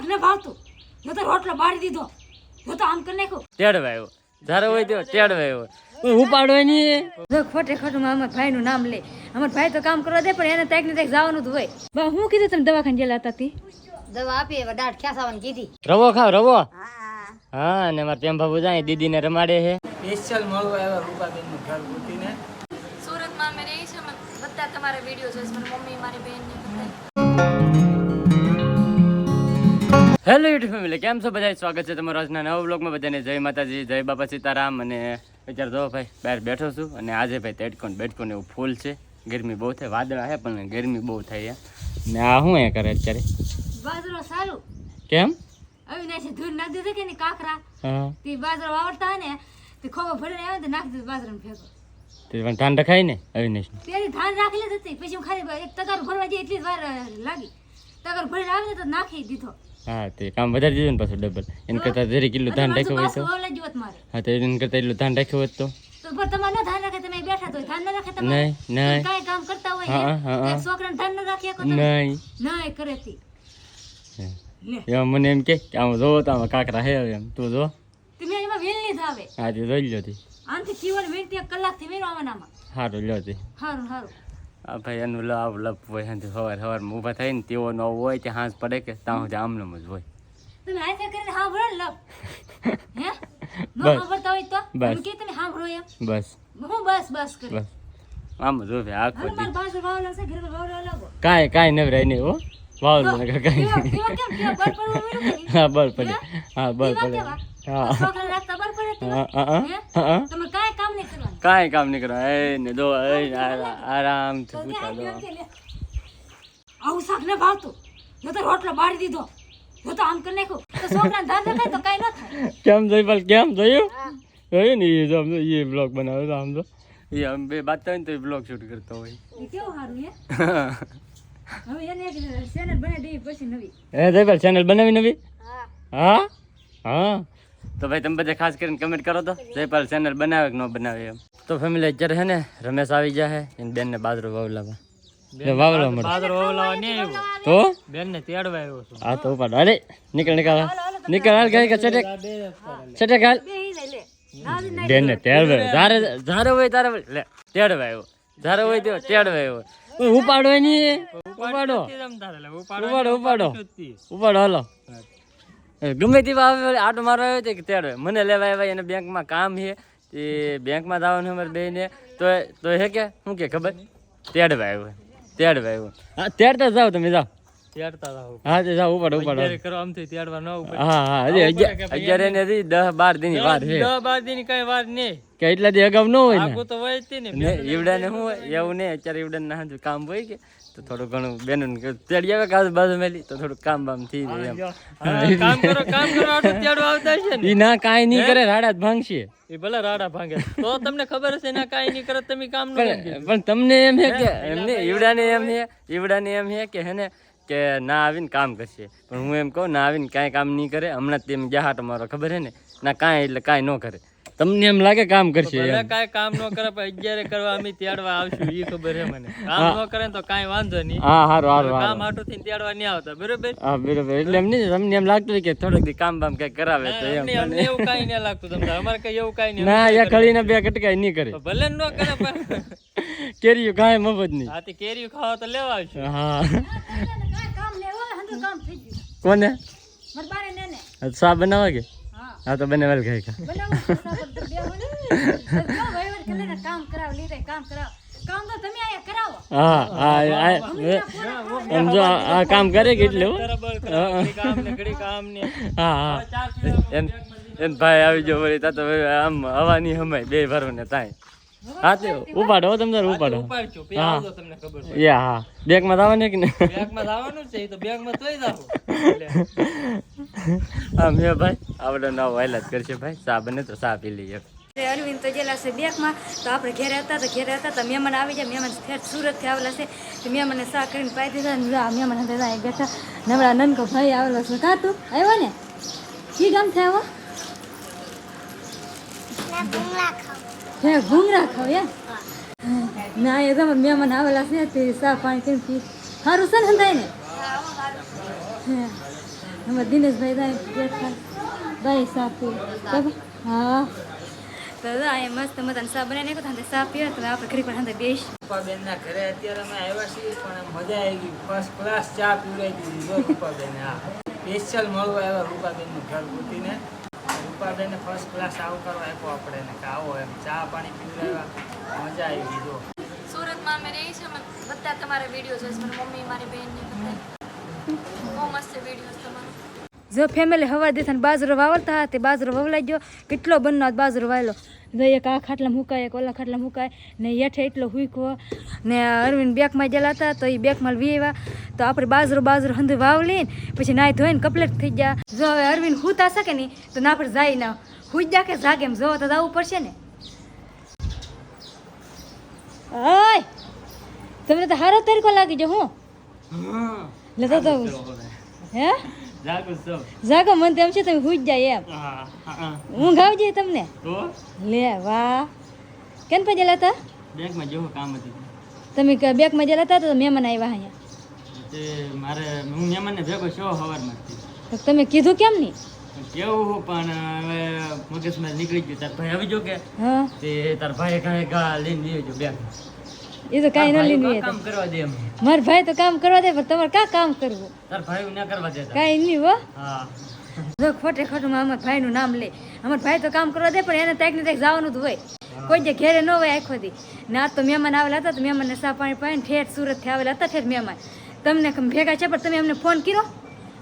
શાક ન ભાવતું જો તો રોટલો બાળી દીધો. જો તો આમ કરી નાખ્યું. તેડવાયો ધારો હોય તો તેડવાયો ઉપાડવાય નહીં જો ખોટે ખોટું અમાર ભાઈ નું નામ લે. અમારા ભાઈ તો કામ કરવા દે પણ એને તાક ને તાક જવાનું જ હોય. બા હું કીધું તમે દવાખાને ગયેલા હતા તી? દવા આપી હવે દાઢ ખેંચાવાની કીધી. રવો ખાવ રવો. હા. હા અને મારા પ્રેમ બાબુ જાય દીદીને રમાડે છે. સ્પેશિયલ મળવા આવ્યા રૂપાબેનનું ઘર ગોતીને. સુરતમાં અમે રહી છે બધા તમારા વીડિયો જોઈશ. મારી મમ્મી મારી બેન ને હેલો યુટ્યુબ ફેમિલી કેમ છો? બધા સ્વાગત છે તમારો આજના નવા બ્લોગમાં બધાને જય માતાજી જય બાપા સીતારામ. અને અત્યારે જો ભાઈ બહાર બેઠો છું અને આજે ભાઈ તેડકોન બેડકોન એવું ફૂલ છે. ગરમી બહુ થાય વાદળા છે પણ ગરમી બહુ થાય છે ને આ શું એ કરે અત્યારે? બાજરો સારું. કેમ? અવિનાશી ધૂળ નાખ દીધું કે ને કાકરા? તે બાજરો વાવડતા ને તે ખોબો ભરીને આવે તો નાખ દીધું બાજરો ફેંકો તે પણ ધાન રખાય ને અવિનેશ તેરી ધાન રાખી લીધું હતી પછી હું ખાલી એક તગાર ભરવા જઈ એટલી જ વાર લાગી. તગાર ભરીને આવે તો નાખી દીધો. હા તે કામ વધારી દીધું ને પાછું ડબલ એને કરતા જરી કિલ્લું ધાન રાખ્યું હોય તો. હા તો એને કરતાં એટલું ધાન રાખ્યું હોત તો. મને એમ કે આમ જોવો તો આમાં કાંકરા હે એમ. તું જો. તમે એમાં વેલ નહીં થાવે. હા તે જોઈ લ્યો આનથી વીણો આમાંનામાં સારું લ્યો તી. સારું સારું આ ભાઈ એનું લાભ લપ હોય હાંજે સવાર ઊભા થાય ને તેઓ ન હોય કે હાંસ પડે કે ત્યાં સુધી આમનામ જ હોય. બસ. આમ જ આખો કાંઈ કાંઈ નવરાય નહીં હો. વાવ કાંઈ? હા બળ પડે. હા? બળ પડે. હા. કાંઈ કામ નહીં એ ને દો એ આરામથી પૂછા દો. આવું શાક ને ભાવતું. જો તો રોટલો બાળી દીધો. જો તો આમ કરી નાખ્યું. તો છોકરા ધાન રખાય તો કાંઈ ન થાય. કેમ જોયું કેમ જોયું જોયું ને એ જો એ બ્લોગ બનાવ્યો તો આમ તો. એ આમ બે બાત હોય ને તો એ બ્લોગ શૂટ કરતો હોય. કેવું સારું હે? હવે એને એક ચેનલ બનાવી દઈએ પછી નવી. હે જયપાલ ચેનલ બનાવી નવી? હા. હા? હા? તો ભાઈ તમે બધા ખાસ કરીને કમેન્ટ કરો તો. જયપાલ ચેનલ બનાવે કે ન બનાવે એમ? તો ફેમિલી અત્યારે છે ને રમેશ આવી જાય છે એની બેનને બાજરો વાવલામાં વાવલા મળે બાજરો ઓલાવા નહીં આવ્યો. તો? બેન ને તેડવા આવ્યો છું. આ તો ઉપાડ. અરે નીકળ નીકળ નીકળ હાલ ગાય ચટેક ચટેક હાલ બે ઈ લઈ લે. નાવી નાઈ બેનને તેડવે જારે જારે હોય તારે લે તેડવે આવ્યો. જારે હોય તો તેડવે આવ્યો. ઉપાડો નહીં ઉપાડો. ઉપાડો ઉપાડો ઉપાડો હાલો. ગમે તે આવે આટો મારવા આવ્યો કે તેડવે મને લેવા આવ્યા એને બેંકમાં કામ છે. એ બેંકમાં જવાનું અમારે બેને તો તો હે કે? શું કે ખબર? તેડવે આવ્યો. તેડવે આવ્યો. હા તેડતા જાઓ તમે જાઓ. તેડતા રહો હા તે જાઓ ઉપાડો ઉપાડો કરો આમથી તેડવા ન ઉપર. હા હા હજી અગિયાર અગિયાર એને હજી દસ બાર દિનની વાર છે. દસ બાર દી કઈ વાર નહીં. કે એટલા દી અગાઉ ન હોય ને. આગું તો હોય જ તે ને ને શું હોય? એવું નહીં અત્યારે ઈવડાને ના કામ હોય કે? તો થોડું ઘણું બેન તેડી આવે કાજુ બાજુ મેલી? તો થોડું કામ બામ થઈ જાય એમ. કામ કરો કામ કરો આટલું તેડવા આવતા છે ને. ઈ ના કાઈ નહીં કરે રાડા જ ભાંગશે. એ ભલે રાડા ભાંગે. તો તમને ખબર હશે ના કાંઈ નહીં કરે તમે કામ ન પણ તમને એમ હે કે એમને ઈવડાને એમ હે ઈવડાને એમ હે કે હે ને કે ના આવીને કામ કરશે. પણ હું એમ કહું ના આવીને કાંઈ કામ નહીં કરે હમણાં જ તેમ ગયા તમારો ખબર હે ને? ના કાંઈ એટલે કાંઈ ન કરે. તમને એમ લાગે કામ કરશે ભલે કાંઈ કામ ન કરે પણ અગિયારે કરવા અમે તેડવા આવશું એ ખબર છે મને. કામ ન કરે તો કાંઈ વાંધો નહીં. હા હારો હારો કામ હાટું થઈને તેડવા નહીં આવતા બરોબર? હા બરોબર. એટલે એમ નહીં તમને એમ લાગતું કે થોડુંક દી કામ બામ કઈ કરાવે તો એમ અમને એવું કાંઈ નહીં લાગતું તમને. અમારે કઈ એવું કાંઈ નહીં. ના એ ખડીને બે કટકાઈ નહીં કરે. ભલે ન કરે પણ કેરીયું કાંઈ મફત નહીં. આથી કેરીયું ખાવા તો લેવા આવશું. હા. કામ ને હોય કામ થઈ ગયું કોને? મારે બારે ને ને સા બનાવા કે? હા. હા તો બનાવેલ ખાઈ ખા. કામ કરાવ લીધે કામ કરાવ. કામ તો તમે આયા કરાવો. હા હા એમ જો આ આ કામ કરે કે એટલે હો. બરાબર કરો. ઘડી કામ ને ઘડી કામ ને. હા હા. એમ ભાઈ આવી જો વળી તા તો આમ હવાની હમાય બે ભરો ને તાય. હા તે ઉપાડો હો ઉપાડો. તમને ખબર પડે યા હા. બેગમાં જવાનું કે ને બેગમાં જવાનું જ છે એ તો બેગમાં તોય જાવ હા મેં ભાઈ આપણે નવ વાયલા જ કરશે ભાઈ ચા બને તો ચા પી લઈએ અરવિંદ તો ગયેલા છે બેકમાં. તો આપણે ઘેરે હતા તો ઘેરે હતા તો મહેમાન આવી જાય મહેમાન ફેર સુરતથી આવેલા છે. તો મહેમાનને સા કરીને પાઈ દીધા ને મહેમાન હતા બેઠા. નવડા નનકો ભાઈ આવેલો છે. કા તું? આવ્યો ને? કી ગામ છે આવો? હે ઘૂંગરા ખાવ એમ? ના એ તમે મહેમાન આવેલા છે. તે સા પાણી કરીને પી. સારું છે ને થાય ને? હે દિનેશભાઈ ભાઈ સાફ હા. તો અહીંયા મસ્ત મજાનો ચા બનાવી નાખો તો ચા પીવે તો આપણે ઘરે પણ બેસ. ના ઘરે અત્યારે અમે આવ્યા છીએ પણ મજા આવી ગઈ. ફર્સ્ટ ક્લાસ ચા પીવડાવી દીધી. જો રૂપાબેન હા સ્પેશિયલ મળવા આવ્યા રૂપાબેનનું ઘર પૂતીને રૂપાબેને ફર્સ્ટ ક્લાસ આવકારો આપ્યો આપણે ને આવો એમ ચા પાણી પીવડાવ્યા. મજા આવી ગઈ જો. સુરતમાં અમે રહી છે મને બધા તમારા વીડિયો જોઈશ મારી મમ્મી મારી બેન ને બધા. બહુ મસ્ત વીડિયો તમારો જો ફેમિલી હવા દેતા બાજરો વાવતા હતા તે બાજરો વવલાઈ ગયો. કેટલો બનનો બાજરો વાયેલો? જો એક આ ખાટલા મુકાય એક ઓલા ખાટલા મુકાય ને હેઠે એટલો હુઈકો ને અરવિંદ બેકમાં ગયેલા હતા તો એ બેકમાં વીવા તો આપણે બાજરો બાજરો હંધુ વાવલી ને પછી નાય ધોઈને કપલેટ થઈ ગયા. જો હવે અરવિંદ હુતા શકે ને તો ના આપણે જાય ના. હુઈ જા કે જાગે એમ? જો તો જવું પડશે ને. હાય તમને તો હારો તરીકો લાગી જો હું? લેતો તો હે? જાગું મને તેમ છે તમે હુઈ જાય એમ. ઊંઘ આવી તમને? લે વાહ. કેમ પે તા હતા? બેંકમાં જેવું કામ હતું. તમે ક- બેગમાં જેલા હતા તો મહેમાન આવ્યા અહીંયા? તે મારે હું મહેમાનને ભેગો છો સવારમાંથી તો તમે કીધું કેમ નહીં? કેવું હું પણ હવે મગજમાં નીકળી ગયું. તાર ભાઈ આવી જો કે? હા. તે તાર ભાઈ કાંઈ ગા લઈને લઈ જો બેંક એ તો કઈ ન લીધું કામ કરવા દે મારા ભાઈ તો કામ કરવા દે પણ તમારે કા કામ કરવું? તાર ભાઈ ના કરવા દે કાંઈ નહીં હો. હા. જો ખોટે ખોટું અમારા ભાઈનું નામ લે. અમાર ભાઈ તો કામ કરવા દે પણ એને તાક ને તાક જવાનું જ હોય. કોઈ જે ઘેરે ન હોય આખો દી. ને તો મહેમાન આવેલા હતા તો મહેમાન ને સા પાણી પાઈને ઠેઠ સુરતથી આવેલા હતા ઠેઠ મહેમાન. તમને ભેગા છે પણ તમે અમને ફોન કર્યો?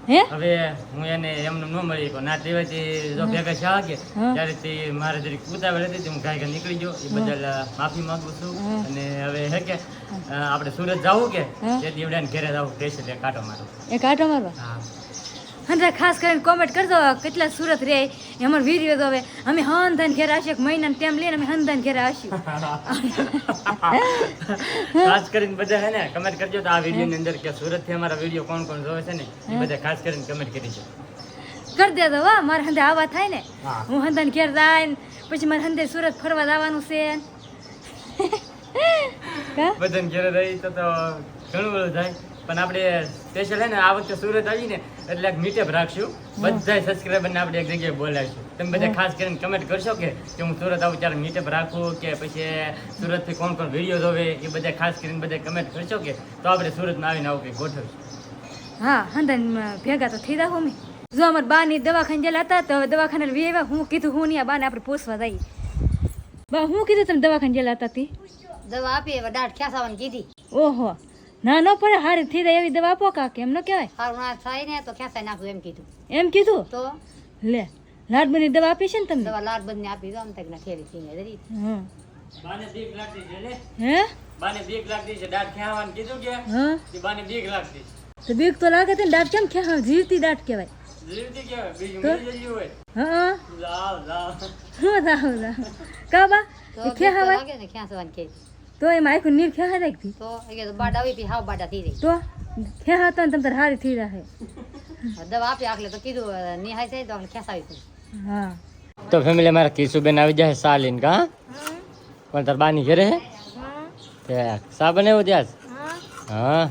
હે? હવે હું એને એમને ન મળી પણ ના તેવાથી જો ભેગા છે કે. ત્યારે તે મારે જરીક ઉતાવળ હતી તે હું ગાય નીકળી ગયો. એ બદલ માફી માંગુ છું. અને હવે હે કે આપણે સુરત જવું કે. તેથી એવડે ઘેરે જવું. સ્ટેશન કાંટો મારો. એ કાંટો મારો? હા. અને ખાસ કરીને કોમેન્ટ કરજો કેટલા સુરત રે અમાર વીડિયો તો હવે અમે હંધન ઘેર આવશે એક મહિના ટાઈમ લઈને અમે હંધન ઘેર આવશું. ખાસ કરીને બધા હે ને કમેન્ટ કરજો તો આ વીડિયો ની અંદર કે સુરતથી અમારા વીડિયો કોણ કોણ જોવે છે ને એ બધા ખાસ કરીને કમેન્ટ કરીજો કરી તો વાહ મારે હંધે આવા થાય ને. હા. હંધાન ઘેર જાય પછી મારે હંધે સુરત ફરવા જવાનું છે. બધાને ઘેરે રહી તો તો ઘણું બધું થાય. પણ આપણે સ્પેશિયલ હે ને આ વખતે સુરત આવીને એટલે મીટઅપ રાખશું. બધા સબસ્ક્રાઈબર ને આપણે એક જગ્યાએ બોલાવીશું. તમે બધા ખાસ કરીને કમેન્ટ કરશો કે કે હું સુરત આવું ત્યારે મીટઅપ રાખું કે પછી સુરતથી કોણ કોણ વીડિયો જોવે એ બધા ખાસ કરીને બધા કમેન્ટ કરશો કે તો આપણે સુરતમાં આવીને આવું કઈ ગોઠવશું. હા હા ભેગા તો થઈ જાવ અમે. જો અમાર બા ની દવાખાને જેલા હતા તો હવે દવાખાને વી આવ્યા. હું કીધું હું નહીં આ બાને આપણે પૂછવા જઈએ. બા હું કીધું તમે દવાખાને જેલા હતા તી? દવા આપી હવે દાઢ ખેંચાવાની કીધી. ઓહો. ના નો પડે. હારી થઈ જાય એવી દવા આપો કાકે એમ ન કહેવાય. સારું ના થાય ને તો ખેંચાઈ નાખું એમ કીધું. એમ કીધું? તો? લે લાડબની દવા આપી છે ને તમને? દવા લાડ બંધ આપી દો આમ તક ના ખેરી થઈને જરી હા બાને બીક લાગતી છે લે. હે? બાને બીક લાગતી છે દાંત ખેવાનું કીધું કે? હા. કે બાને બીક લાગતી તો બીક તો લાગે છે ને દાંત કેમ ખેવા જીવતી દાંત કહેવાય. જીવતી કહેવાય બીજું તો? મરી જલ્યું હોય. હા લાવ લાવ. હું લાવ. લાવ કાબા તો બીક તો ખેવાય લાગે ને ખેંચવાની કે? તો એમાં આખું નીર ખેવા રાખતી તો એ કે બાડા આવી પછી હાવ બાડા થઈ રહી તો ખેવા તો તમ તાર હારી થઈ રહે દવા આપી આખલે તો કીધું અ, નિહાય જાય તો આપણે ખેંચાવી પડે. હા તો ફેમિલી મારા કિશુબેન આવી જાય સા લઈને કા પણ તાર બાની ઘરે હે તે સા બનાવ્યો ત્યાં હા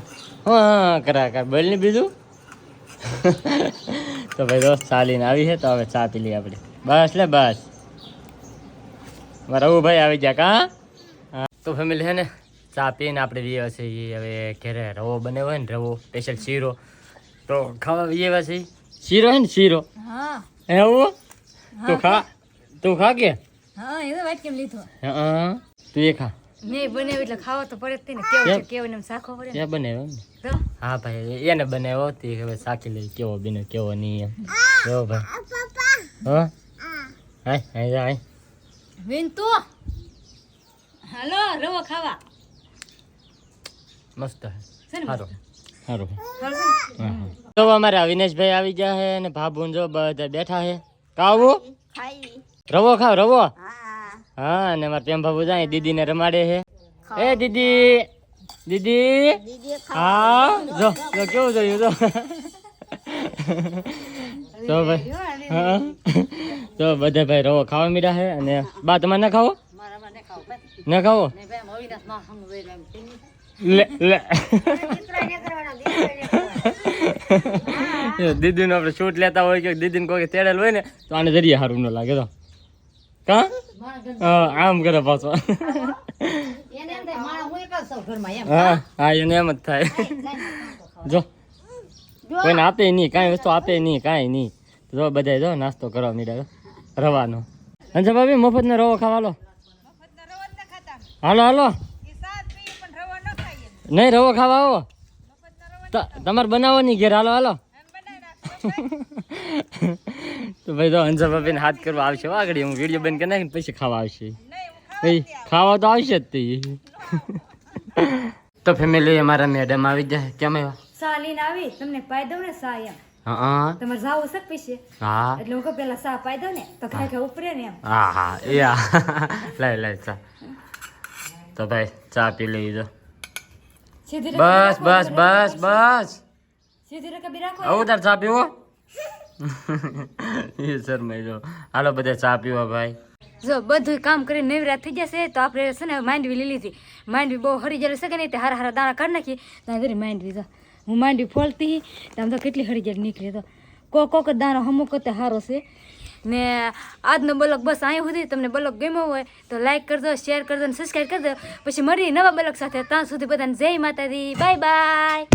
હા કરા કર બોલ ને બીજું તો ભાઈ દોસ્ત ચા લઈને આવી છે તો હવે ચા પી લઈએ આપણે બસ લે બસ મારા રઘુ ભાઈ આવી ગયા કા હા તો ફેમિલી છે ને ચા પીને આપણે વીએ છે એ હવે ઘેરે રવો બને હોય ને રવો સ્પેશિયલ શીરો. તો ખાવા વીએ છે શીરો હે ને શીરો? હા. એવું તું ખા? તું ખા કે? હા એ તો વાત કેમ લીધો. હા તું એ ખા. મેં બનાવ્યું એટલે ખાવો તો પડે જ ને. કેવું છે કેવું એમ શાખો પડે ને. બનાવ્યો ને હા ભાઈ એને બનાવ્યો તે હવે સાચી લઈ કેવો બને કેવો નહીં એમ. જો ભાઈ. હા? હા તો હાલો રવો ખાવા. મસ્ત હે. હારો. ને? તો અમારે અવિનેશભાઈ આવી ગયા છે અને ભાભુન જો બધા બેઠા છે કાવું રવો ખાવ રવો. હા. અને અમારે પ્રેમ બાબુ જાય દીદીને રમાડે છે એ દીદી દીદી. હા જો જો કેવું જોયું તો તો ભાઈ હા. તો બધા ભાઈ રવો ખાવા મીડા છે અને બા તમારે ના ખાવો? ના ખાવો દીકરા ને આપણે શૂટ લેતા હોય કે દીદીને કોઈ તેડેલ હોય ને તો આને જરીએ સારું ન લાગે તો કા? આમ કરે પાછો. હું એને એમ જ થાય. જો. કોઈને આપે નહીં કાંઈ વસ્તુ આપે નહીં કાંઈ નહીં. જો બધા જો નાસ્તો કરવા મીડા રવાનો. અંજા ભાભી મફતનો રવો ખાવા લો. હાલો હાલો. નહીં રવો ખાવા આવો. ત- તમારે બનાવવાની ઘેર. હાલો હાલો. તો ભાઈ તો અંજા ભાભીને હાથ કરવા આવશે. વાગડી આગળ હું વીડિયો બંધ કરી નાખીને પછી ખાવા આવશે. ભાઈ ખાવા તો આવશે જ તે. તો ફેમિલી અમારા મેડમ આવી જાય કેમ આવ્યા? સાલીન આવી. તમને પાઈ દઉં ને સાયમ હા તમારે જાવું છે પછી? હા. એટલે હું કહું પેલા સા પાઈ દઉં ને તો ખાઈ ખાઈ ઉપરે ને એમ. હા હા. એ લાય લાય ચા તો ભાઈ ચા પી લઈ જો. બસ બસ બસ બસ. આવું તાર ચા પીવો? એ શરમાઈ જો હાલો બધા ચા પીવા ભાઈ. જો બધું કામ કરીને નવરા થઈ જશે તો આપણે છે ને માંડવી લઈ હતી માંડવી બહુ હરી જાય છે કે નહીં તે હારા હારા દાણા કાઢી નાખી ત્યાં જરી માંડવી જો હું માંડવી ફોલતી આમ તો કેટલી હરી જાય નીકળી તો. કોક કોક દાણો અમુક તે સારો છે. ને આજનો બ્લોગ બસ અહીં સુધી. તમને બ્લોગ ગમ્યો હોય તો લાઈક કરજો શેર કરજો અને સબસ્ક્રાઈબ કરજો. પછી મળીએ નવા બ્લોગ સાથે. ત્યાં સુધી બધાને જય માતાજી. Bye bye